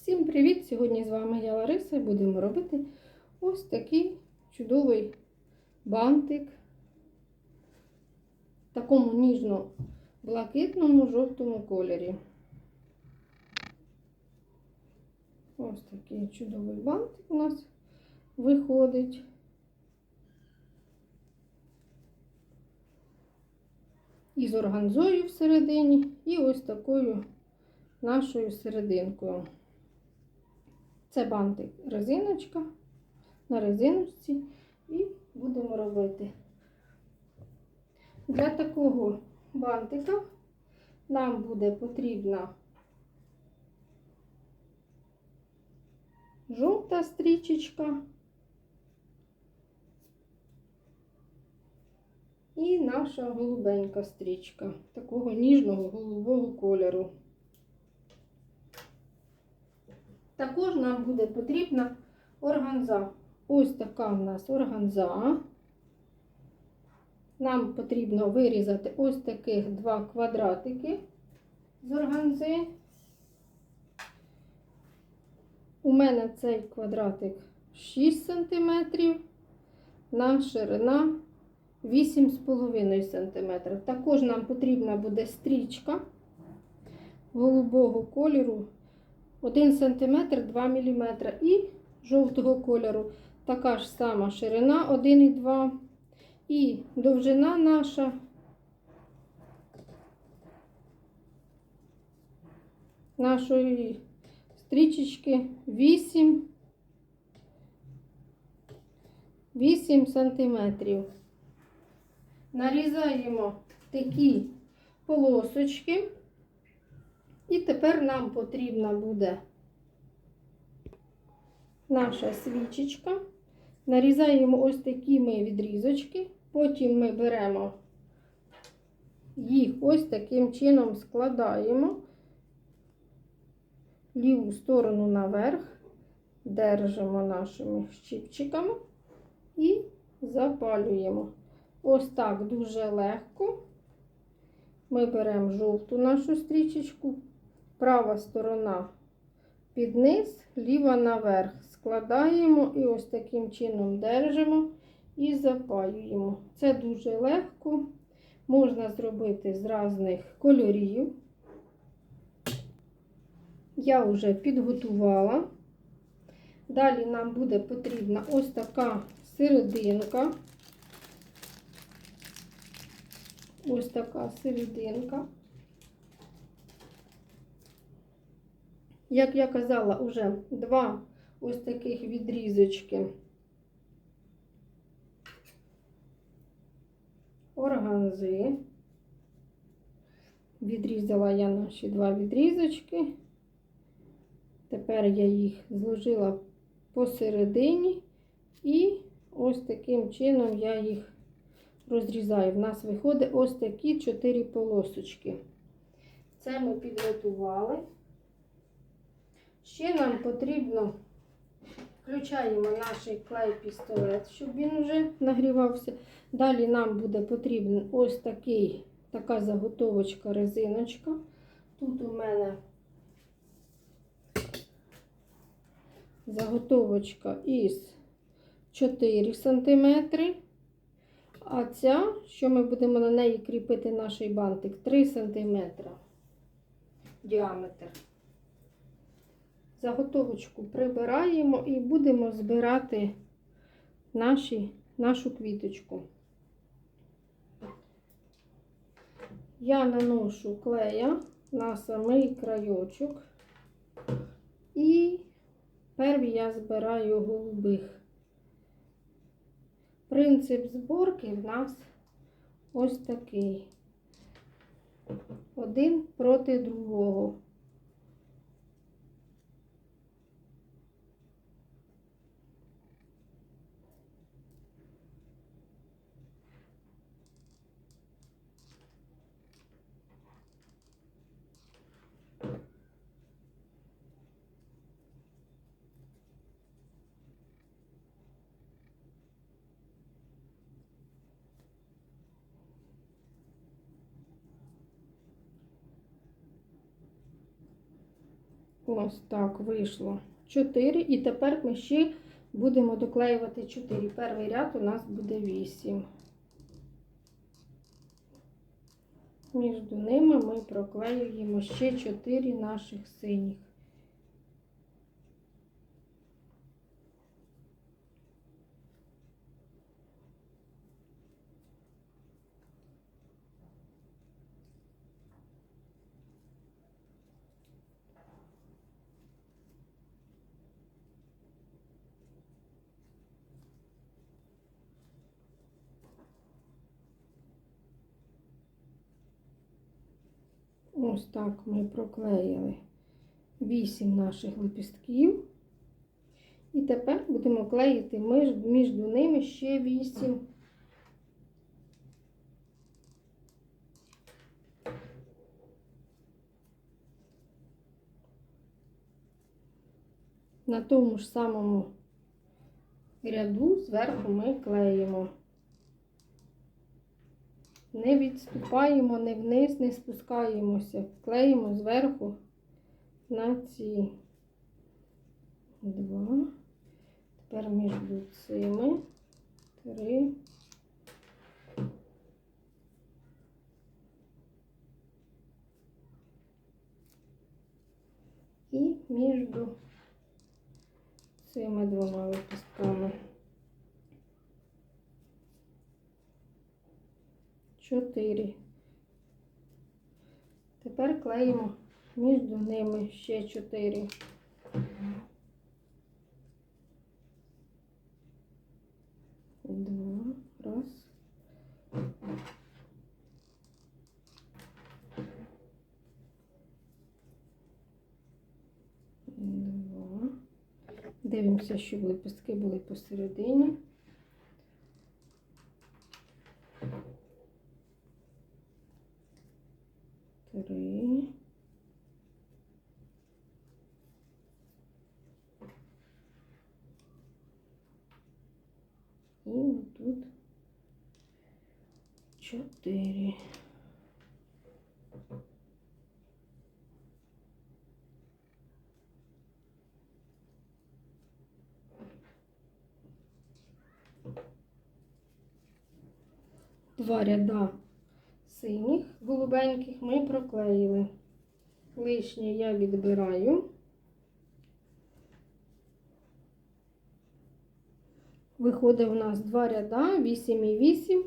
Всім привіт! Сьогодні з вами я Лариса і будемо робити ось такий чудовий бантик в такому ніжно-блакитному жовтому кольорі. Ось такий чудовий бантик у нас виходить. Із органзою всередині і ось такою нашою серединкою. Це бантик резиночка на резиночці і будемо робити. Для такого бантика нам буде потрібна жовта стрічечка і наша голубенька стрічка такого ніжного голубого кольору. Також нам буде потрібна органза. Ось така в нас органза. Нам потрібно вирізати ось таких два квадратики з органзи. У мене цей квадратик 6 см, на ширина 8,5 см. Також нам потрібна буде стрічка голубого кольору 1 см 2 мм і жовтого кольору. Така ж сама ширина 1,2 і довжина наша нашої стрічечки 8 8 сантиметрів. Нарізаємо такі полосочки. І тепер нам потрібна буде наша свічечка. Нарізаємо ось такі ми відрізочки, потім ми беремо їх ось таким чином складаємо ліву сторону наверх, держимо нашими щипчиками і запалюємо. Ось так дуже легко. Ми беремо жовту нашу стрічечку, права сторона під низ, ліва наверх. Складаємо і ось таким чином держимо і запаюємо. Це дуже легко. Можна зробити з різних кольорів. Я вже підготувала. Далі нам буде потрібна ось така серединка. Ось така серединка. Як я казала, вже два ось таких відрізочки органзи. Відрізала я наші два відрізочки. Тепер я їх зложила посередині і ось таким чином я їх розрізаю. В нас виходить ось такі чотири полосочки. Це ми підготували. Ще нам потрібно включаємо наш клей-пістолет, щоб він вже нагрівався. Далі нам буде потрібен ось такий, така заготовочка резиночка. Тут у мене заготовочка із 4 см. А ця, що ми будемо на неї кріпити наш бантик, 3 см діаметр. Заготовочку прибираємо і будемо збирати наші, нашу квіточку. Я наношу клея на самий крайочок і перший я збираю голубих. Принцип зборки в нас ось такий. Один проти другого. Ось так вийшло 4. І тепер ми ще будемо доклеювати 4. Перший ряд у нас буде 8. Між ними ми проклеюємо ще 4 наших синіх. Ось так ми проклеїли 8 наших лепістків. І тепер будемо клеїти між, ними ще 8. На тому ж самому ряду зверху ми клеїмо. Не відступаємо не вниз, не спускаємося, клеїмо зверху на ці два. Тепер між цими три. І між цими двома випусками. 4. Тепер клеїмо між ними ще чотири. Два, раз. Два. Дивимося, щоб лепестки були посередині. два ряда синіх, голубеньких ми проклеїли. Лишнє я відбираю. Виходить у нас два ряда, 8 і 8,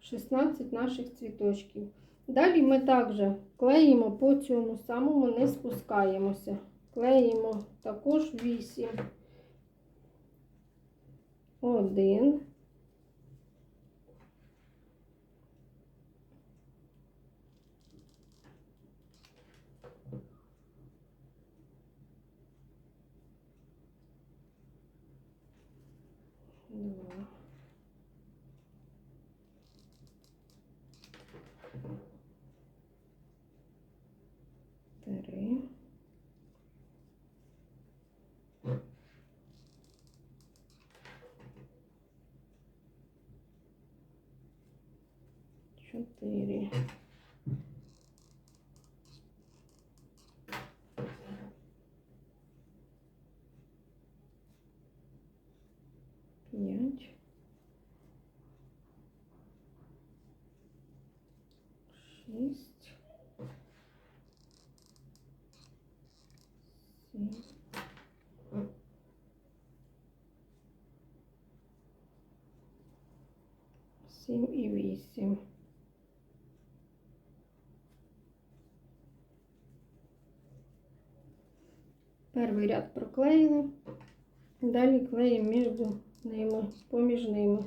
16 наших цвіточків. Далі ми також клеїмо по цьому самому, не спускаємося. Клеїмо також 8. 1, четыре П'ять. шесть семь семь и вісім. Перший ряд проклеїли. Далі клеїмо між ними, поміж ними.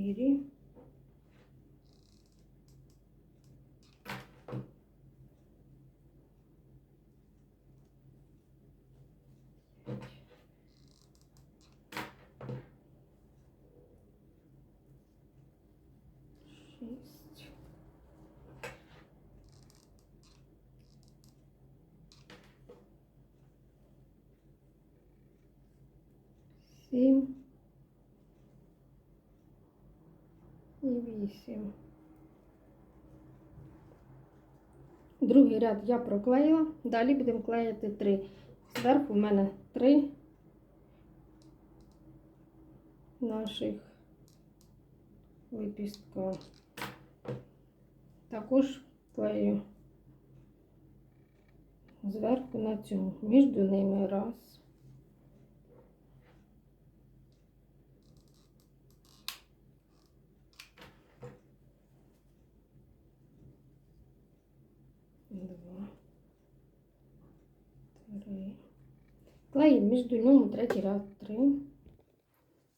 4. Семь. 8. Другий ряд я проклеїла, далі будемо клеїти 3. Зверху в мене 3 наших випістка. Також клею зверху на цьому, між ними раз. Клеїмо між ними третій раз три.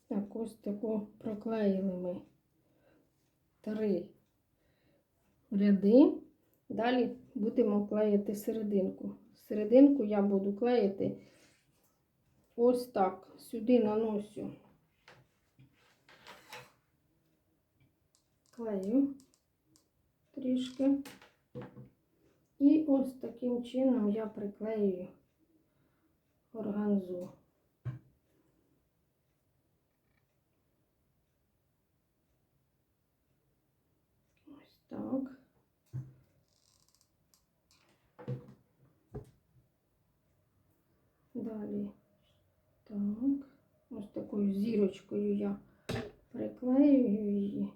Так, ось таку проклеїли ми три ряди. Далі будемо клеїти серединку. Серединку я буду клеїти ось так. Сюди наносю клею трішки. І ось таким чином я приклеюю органзу. Ось так. Далі так, ось такою зірочкою я приклеюю її.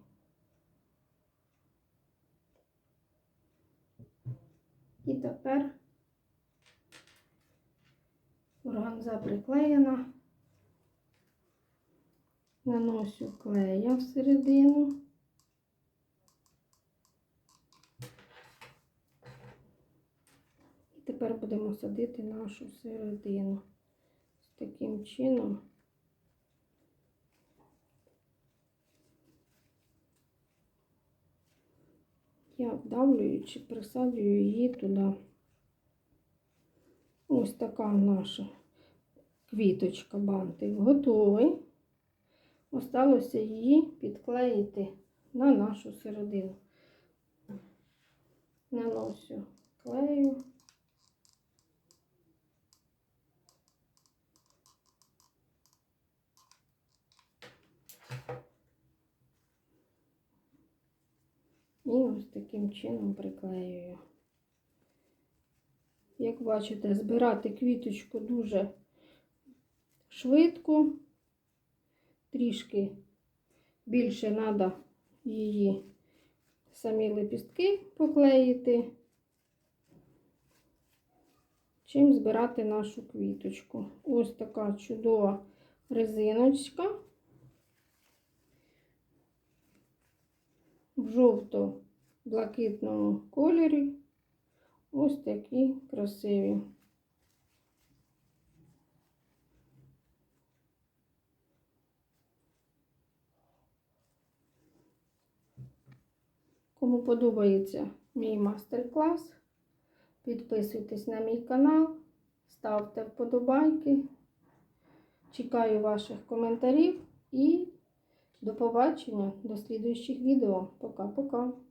І тепер органза приклеєна. Наношу клея всередину. І тепер будемо садити нашу середину. З таким чином. Я вдавлюючи, присаджую її туди. Ось така наша квіточка бантик готовий. Осталося її підклеїти на нашу середину. Наносю клею. І ось таким чином приклеюю. Як бачите, збирати квіточку дуже швидко, трішки більше треба її самі лепістки поклеїти, чим збирати нашу квіточку. Ось така чудова резиночка. в жовто-блакитному кольорі. Ось такі красиві. Кому подобається мій майстер-клас, підписуйтесь на мій канал, ставте вподобайки. Чекаю ваших коментарів і до побачення, до слідуючих відео. Пока-пока.